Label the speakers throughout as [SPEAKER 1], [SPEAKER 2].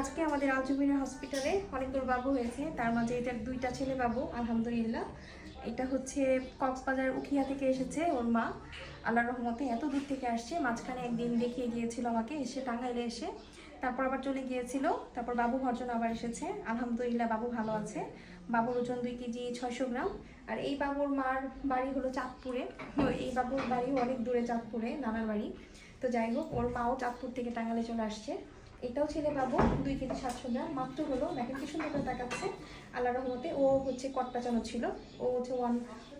[SPEAKER 1] আজকে আমাদের আলজুবিনা হসপিটালে অনেকগুলো বাবু হয়েছে। তার মাঝে এটা দুইটা ছেলে বাবু, আলহামদুলিল্লাহ। এটা হচ্ছে কক্সবাজার উখিয়া থেকে এসেছে ওর মা। আল্লাহর রহমতে এত দূর থেকে আসছে, মাঝখানে একদিন দেখিয়ে গিয়েছিল আমাকে, এসে টাঙ্গাইলে এসে। তারপর আবার চলে গিয়েছিল, তারপর বাবু জন্য আবার এসেছে। আলহামদুলিল্লাহ বাবু ভালো আছে। বাবুর ওজন দুই কেজি ছয়শো গ্রাম। আর এই বাবুর মার বাড়ি হলো চাঁদপুরে। এই বাবুর বাড়ি অনেক দূরে চাঁদপুরে, নানার বাড়ি। তো যাই হোক, ওর মাও চাঁদপুর থেকে টাঙ্গালে চলে আসছে। এটাও ছেলে বাবু দুই কেজি সাতশো গ্রাম, মাত্র হলো দেখেন কি সুন্দর তাকাচ্ছে আল্লাহ রহমতে। ও হচ্ছে কট পাচানো ছিল, ও হচ্ছে ওয়ান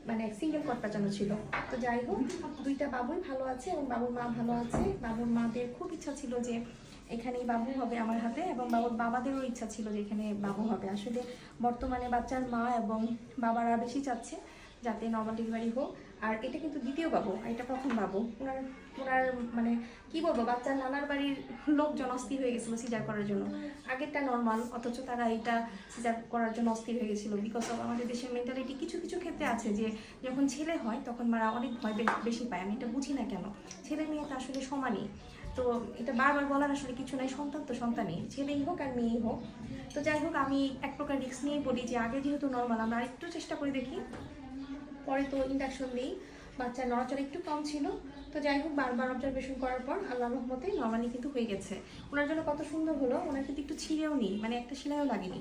[SPEAKER 1] মানে সিঙ্গেল কট পাচানো ছিল। তো যাই হোক, দুইটা বাবুই ভালো আছে এবং বাবুর মা ভালো আছে। বাবুর মাদের খুব ইচ্ছা ছিল যে এখানেই বাবু হবে আমার হাতে এবং বাবুর বাবাদেরও ইচ্ছা ছিল যে এখানে বাবু হবে। আসলে বর্তমানে বাচ্চার মা এবং বাবারা বেশি চাচ্ছে। যাতে নর্মাল ডেলিভারি হোক। আর এটা কিন্তু দ্বিতীয় বাবু এটা প্রথম বাবু। ওনার ওনার মানে কি বলব, বাচ্চার নানার বাড়ির লোকজন অস্থির হয়ে গেছিল সিজার করার জন্য। আগেরটা নর্মাল অথচ তারা এটা সিজার করার জন্য অস্থির হয়ে গেছিল। বিকজ অফ আমাদের দেশের মেন্টালিটি কিছু কিছু ক্ষেত্রে আছে যে, যখন ছেলে হয়, তখন মারা অনেক ভয় বেশি পায়। আমি এটা বুঝি না কেন? ছেলে মেয়ে তো আসলে সমানই। তো এটা বারবার বলার আসলে কিছু নাই, সন্তান তো সন্তানই। ছেলেই হোক আর মেয়েই হোক। তো যাই হোক, আমি এক প্রকার রিস্ক নিয়েই বলি যে, আগে যেহেতু নর্মাল আমরা একটু চেষ্টা করে দেখি পরে তো ইন্ডাকশন নেই। বাচ্চার নড়াচড়া একটু কম ছিল। তো যাই হোক, বারবার অবজারভেশন করার পর আল্লাহ রহমতে নর্মালি কিন্তু হয়ে গেছে। ওনার জন্য কত সুন্দর হলো, ওনার কিন্তু একটু ছিঁড়েও নেই মানে একটা সেলাইও লাগেনি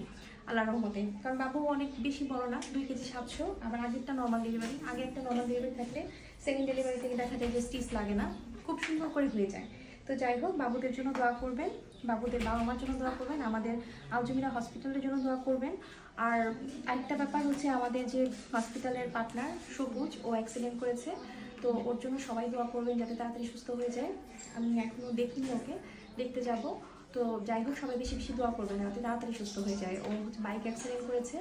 [SPEAKER 1] আল্লাহ রহমতে। কারণ বাবু অনেক বেশি বড় না, দুই কেজি সাতশো, আবার আগেরটা নর্মাল ডেলিভারি আগে একটা নর্মাল ডেলিভারি থাকলে সেকেন্ড ডেলিভারি থেকে দেখা যায় যে স্টিচ লাগে না। খুব সুন্দর করে হয়ে যায়। তো যাই হোক, বাবুদের জন্য দোয়া করবেন, বাবুদের বাবা মার জন্য দোয়া করবেন, আমাদের আলজমিরা হসপিটালের জন্য দোয়া করবেন। আর আরেকটা ব্যাপার হচ্ছে আমাদের যে হসপিটালের পার্টনার সবুজ, ও অ্যাক্সিডেন্ট করেছে, তো ওর জন্য সবাই দোয়া করবেন যাতে তাড়াতাড়ি সুস্থ হয়ে যায়। আমি এখনও দেখিনি ওকে, দেখতে যাব। তো যাই হোক, সবাই বেশি বেশি দোয়া করবেন যাতে তাড়াতাড়ি সুস্থ হয়ে যায়। ও হচ্ছে বাইক অ্যাক্সিডেন্ট করেছে।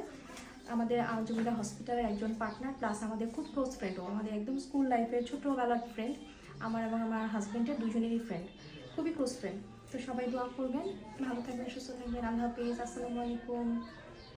[SPEAKER 1] আমাদের আলজমিরা হসপিটালের একজন পার্টনার প্লাস আমাদের খুব ক্লোজ ফ্রেন্ড ও, আমাদের একদম স্কুল লাইফের ছোটোবেলার ফ্রেন্ড আমার এবং আমার হাজব্যান্ডের দুজনেরই ফ্রেন্ড খুবই ক্লোজ ফ্রেন্ড তো সবাই দোয়া করবেন, ভালো থাকবেন, সুস্থ থাকবেন। আল্লাহ হাফিজ, আসসালামু আলাইকুম।